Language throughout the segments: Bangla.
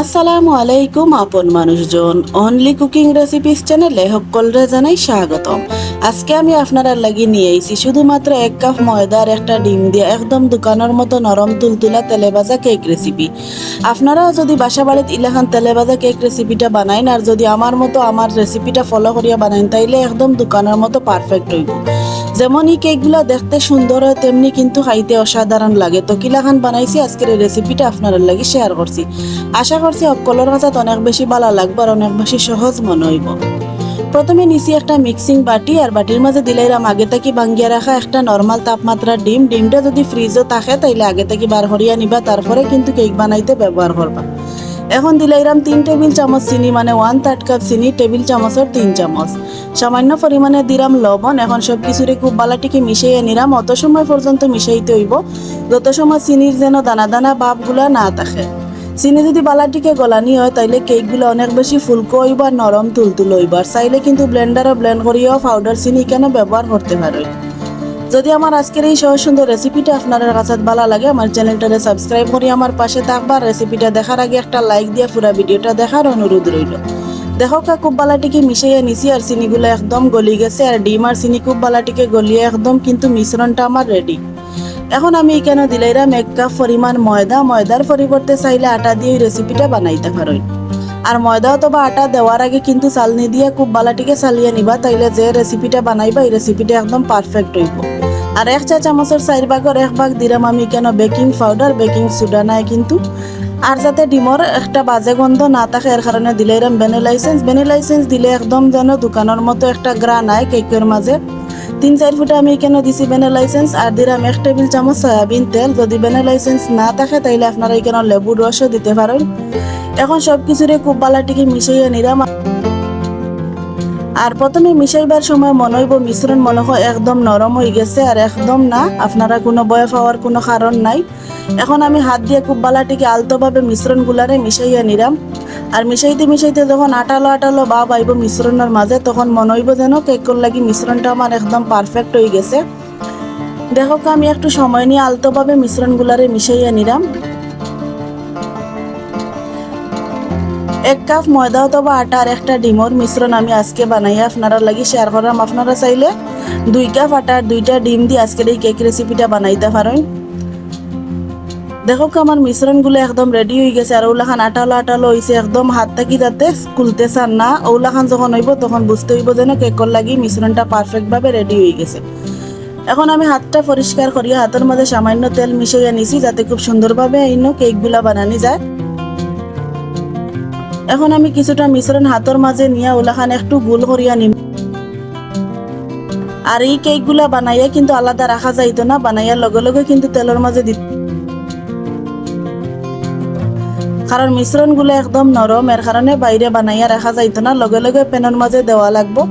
আসসালামু আলাইকুম, আপন মানুষজন। অনলি কুকিং রেসিপিস চ্যানেলে সকলরে জানাই স্বাগতম। আজকে আমি আপনারা লাগি নিয়ে আইছি শুধুমাত্র এক কাপ ময়দা আর একটা ডিম দিয়ে একদম দোকানের মতো নরম তুলতুলা তেলে ভাজা কেক রেসিপি আপনারাও যদি বাসা বাড়িতে ইলাখান তেলে ভাজা কেক রেসিপিটা বানাইন আর যদি আমার মতো আমার রেসিপিটা ফলো করিয়া বানাইন, তাইলে একদম দোকানের মতো পারফেক্ট হইব। যেমন এই কেকগুলো দেখতে সুন্দর হয়, তেমনি কিন্তু খাইতে অসাধারণ লাগে। তো কিলাখান বানাইছি, আজকের এই রেসিপিটা আপনার লাগি শেয়ার করছি। আশা করছি অকলর কাছে অনেক বেশি ভালো লাগবে আর অনেক বেশি সহজ মনে হইব। প্রথমে নিছি একটা মিক্সিং বাটি আর বাটির মাঝে দিলাইরাম আগে থেকে ভাঙ্গিয়া রাখা একটা নর্মাল তাপমাত্রার ডিম। ডিমটা যদি ফ্রিজও থাকে, তাইলে আগে থেকে বার করিয়া নিবা, তারপরে কিন্তু কেক বানাইতে ব্যবহার করবা। এখন দিলাইরাম তিন টেবিল চামচ চিনি মানে ওয়ান থার্ড কাপ চিনি, টেবিল চামচের তিন চামচ। সামান্য পরিমাণে দিলাম লবণ, এখন সব কিছুরে খুব বালাটিকে মিশাইয়া নিলাম, অত সময় পর্যন্ত মিশাইতে হইব। যত সময় চিনির যেন দানা দানা ভাবগুলা না থাকে। চিনি যদি বালাটিকে গলানি হয়, তাইলে কেকগুলো অনেক বেশি ফুলকো হইব আর নরম তুলতুল হইব আর চাইলে কিন্তু ব্লেন্ডারে ব্লেন্ড করিয়াও পাউডার চিনি কেন ব্যবহার করতে পারো? যদি আমার আজকের এই সহজ সুন্দর রেসিপিটা আপনার কাছে ভালো লাগে, আমার চ্যানেলটারে সাবস্ক্রাইব করে আমার পাশে থাকবার রেসিপিটা দেখার আগে একটা লাইক দিয়ে পুরো ভিডিওটা দেখার অনুরোধ রইল। দেখো কা খুব বালাটিকে মিশাইয়া নিছি আর চিনিগুলো একদম গলি গেছে আর ডিম আর চিনি খুব বালাটিকে গলিয়ে একদম কিন্তু মিশ্রণটা আমার রেডি এখন আমি এখানে দিলাইরাম? এক কাপ পরিমাণ ময়দা। ময়দার পরিবর্তে চাইলে আটা দিয়ে রেসিপিটা বানাইতে পারোই আর ময়দা অথবা আটা দেওয়ার আগে কিন্তু চালনি দিয়ে খুব বালাটিকে চালিয়ে নিবা, তাইলে যে রেসিপিটা বানাইবা, এই রেসিপিটা একদম পারফেক্ট হইব। আর এক চা চামচের চার ভাগের এক ভাগ দিলাম আমি কেন বেকিং পাউডার বেকিং সোডা নাই কিন্তু। আর যাতে ডিমর একটা বাজে গন্ধ না থাকে এর কারণে দিলে এরম ভ্যানিলাইসেন্স ভ্যানিলাইসেন্স দিলে একদম যেন দোকানের মতো একটা গ্রান আয় কেকের মাঝে তিন চার ফুটে আমি কেন দিছি ভ্যানিলাইসেন্স আর দিলাম এক টেবিল চামচ সয়াবিন তেল। যদি ভ্যানিলাইসেন্স না থাকে, তাইলে আপনারা এখানে লেবুর রসও দিতে পারেন। এখন সব কিছুরে খুব বালাটিকে মিশাইয়া নিলাম। আর প্রথমে মিশাইবার সময় মনে হইব মিশ্রণ মনে হয় একদম নরম হয়ে গেছে আর একদম না। আপনারা কোনো বয় পাওয়ার কোনো কারণ নাই। এখন আমি হাত দিয়ে খুব বালাটিকে আলতোভাবে মিশ্রণ গুলারে মিশাইয়া নিলাম। আর মিশাইতে মিশাইতে যখন আটালো আটালো বা পাইব মিশ্রণের মাঝে তখন মনে হইব যেন কেকর লাগি মিশ্রণটা আমার একদম পারফেক্ট হয়ে গেছে। দেখো আমি একটু সময় নিয়ে আলতোভাবে মিশ্রণ গুলারে মিশাইয়া নিলাম এক কাপ ময়দা অথবা আটা আর একটা ডিমর মিশ্রণ আমি আজকে বানাইয়া আপনারা লাগি শেয়ার করলাম আপনারা চাইলে দুই কাপ আটা দুইটা ডিম দিয়ে আজকের এই কেক রেসিপিটা বানাইতে পারেন দেখো আমার মিশ্রণগুলো একদম রেডি হয়ে গেছে আর ওলাখান আটালো আটালো হয়েছে একদম হাত থাকি তাতে খুলতে চান না। ওলাখান যখন হইব, তখন বুঝতে হইব যেন কেকর লাগি মিশ্রণটা পারফেক্ট ভাবে রেডি হয়ে গেছে। এখন আমি হাতটা পরিষ্কার করিয়া হাতের মধ্যে সামান্য তেল মিশাইয়া নিছি যাতে খুব সুন্দরভাবে এইনো কেকগুলা বানানি যায়। এখন আমি কিছুটা মিশ্রণ হাতের মাঝে নিয়ে ওলাখান একটু গোল করিয়া নিম আর এই কেকগুলা বানাইয়া কিন্তু আলাদা রাখা যাইতো না বানাইয়ার লগে লগে কিন্তু তেলের মাঝে দিত কারণ মিশ্রণগুলো একদম নরম এর কারণে বাইরে বানাইয়া রাখা যাইতো না, লগে লগে প্যানের মাঝে দেওয়া লাগবো।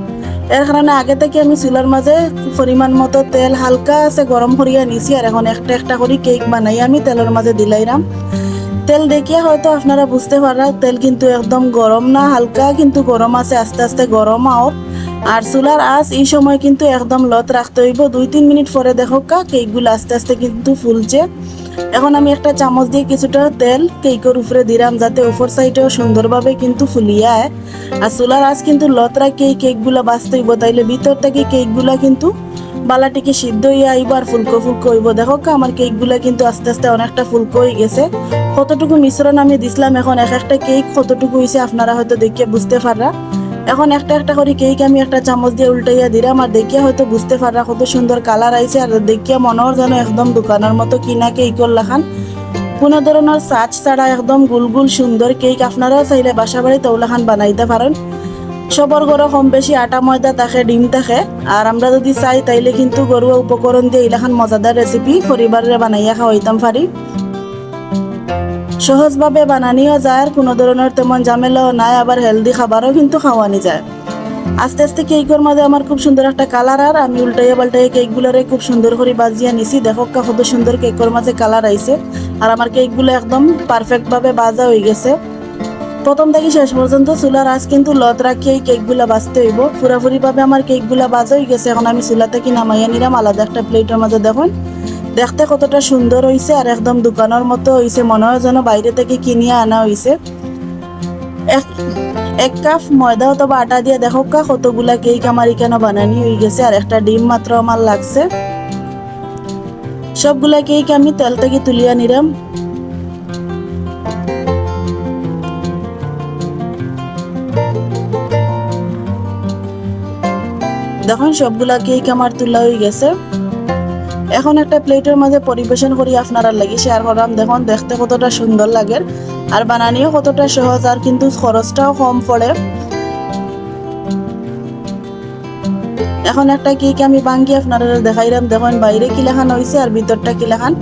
এর কারণে আগে থেকে আমি চুলার মাঝে পরিমাণ মতো তেল হালকা আছে গরম করিয়া নিছি আর এখন একটা একটা করে কেক বানাইয়া আমি তেলের মাঝে দিলাইরাম তেল দেখিয়ে হয়তো আপনারা বুঝতে পারা তেল কিন্তু একদম গরম না, হালকা কিন্তু গরম আছে, আস্তে আস্তে গরম আওর আর চুলার আঁচ এই সময় কিন্তু একদম লত রাখতে হইব। দুই, তিন মিনিট পরে দেখো কা কেকগুলো আস্তে আস্তে কিন্তু ফুলছে। এখন আমি একটা চামচ দিয়ে কিছুটা তেল কেকের উপরে দিলাম যাতে উপর সাইডেও সুন্দরভাবে কিন্তু ফুলিয়ায় আর চুলার আজ কিন্তু লত রাখি এই কেকগুলো বাঁচতে হইব তাইলে ভিতর থেকে কেকগুলা কিন্তু বালাটিকে সিদ্ধ হয়ে আইব আর ফুলকো ফুলকো হইব। দেখো আমার কেকগুলা কিন্তু আস্তে আস্তে অনেকটা ফুলকো হয়ে গেছে। কতটুকু মিশ্রণ আমি দিছিলাম এখন, এক একটা কেক কতটুকু হয়েছে আপনারা হয়তো দেখিয়ে বুঝতে পাররা। এখন একটা একটা করে কেক আমি একটা চামচ দিয়ে উল্টাইয়া দিলাম আর দেখিয়া হয়তো বুঝতে পাররা কত সুন্দর কালার আইছে আর দেখিয়া মনে হয় যেন একদম দোকানের মতো কিনা কেক লাখান কোনো ধরনের সাজ ছাড়া একদম গুল গুল সুন্দর কেক আপনারাও চাইলে বাসা বাড়িতে ওলাখান বানাইতে পারেন। সবার ঘরে কম বেশি আটা, ময়দা থাকে ডিম থাকে আর আমরা যদি চাই তাইলে কিন্তু ঘরোয়া উপকরণ দিয়ে ইলাখান মজাদার রেসিপি পরিবারে বানাইয়া খাওয়াইতাম পারি। সহজভাবে বানানিও যায় আর কোনো ধরনের তেমন ঝামেলাও নাই, আবার হেলদি খাবারও কিন্তু খাওয়ানি যায়। আস্তে আস্তে কেকের মাঝে আমার খুব সুন্দর একটা কালার আর আমি উল্টাইয়া পাল্টাইয়া কেকগুলোরে খুব সুন্দর করে বাজিয়া নিছি। দেখো কত সুন্দর কেকের মাঝে কালার আইছে আর আমার কেকগুলো একদম পারফেক্ট ভাবে বাজা হয়ে গেছে। প্রথম থেকে শেষ পর্যন্ত চুলার আঁচ কিন্তু লত রাখি এই কেকগুলা বাজতে হইব। পুরাপুরি ভাবে আমার কেকগুলা বাজা হয়ে গেছে। এখন আমি চুলা থেকে নামাইয়া নিলাম আলাদা একটা প্লেটের মাঝে দেখুন। দেখতে কতটা সুন্দর হইছে আর একদম দোকানের মতো হইছে। মনে হয় যেন বাইরে থেকে কিনিয়ে আনা হইছে। এক এক কাপ ময়দা অথবা আটা দিয়ে দেখো কা, কতগুলা কেক আমার এখানে বানানি হয়ে গেছে আর একটা ডিম মাত্র আমার লাগছে। সবগুলা কেক আমি তেল থেকে তুলিয়া নিলাম। দেখুন, সবগুলা কেক আমার তোলা হয়ে গেছে। এখন একটা প্লেটের মাঝে পরিবেশন করি আপনারা লাগি শেয়ার করলাম দেখুন, দেখতে কতটা সুন্দর লাগে। আর বানানিও কতটা সহজ, আর কিন্তু খরচটাও কম পড়ে। এখন একটা কেক আমি ভাঙ্গি আপনারা দেখাইলাম দেখুন, বাইরে কিলাখান হয়েছে আর ভিতরটা কিলাখান।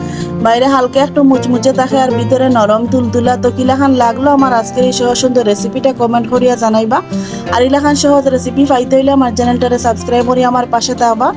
বাইরে হালকা একটু মুচমুচে থাকে আর ভিতরে নরম তুলতুলা। তো কিলাখান লাগল আমার আজকের এই সহজ সুন্দর রেসিপিটা কমেন্ট করিয়া জানাইবা। আর ইলাখান সহজ রেসিপি পাইতে হইলে আমার চ্যানেলটারে সাবস্ক্রাইব করি আমার পাশে থাকবা।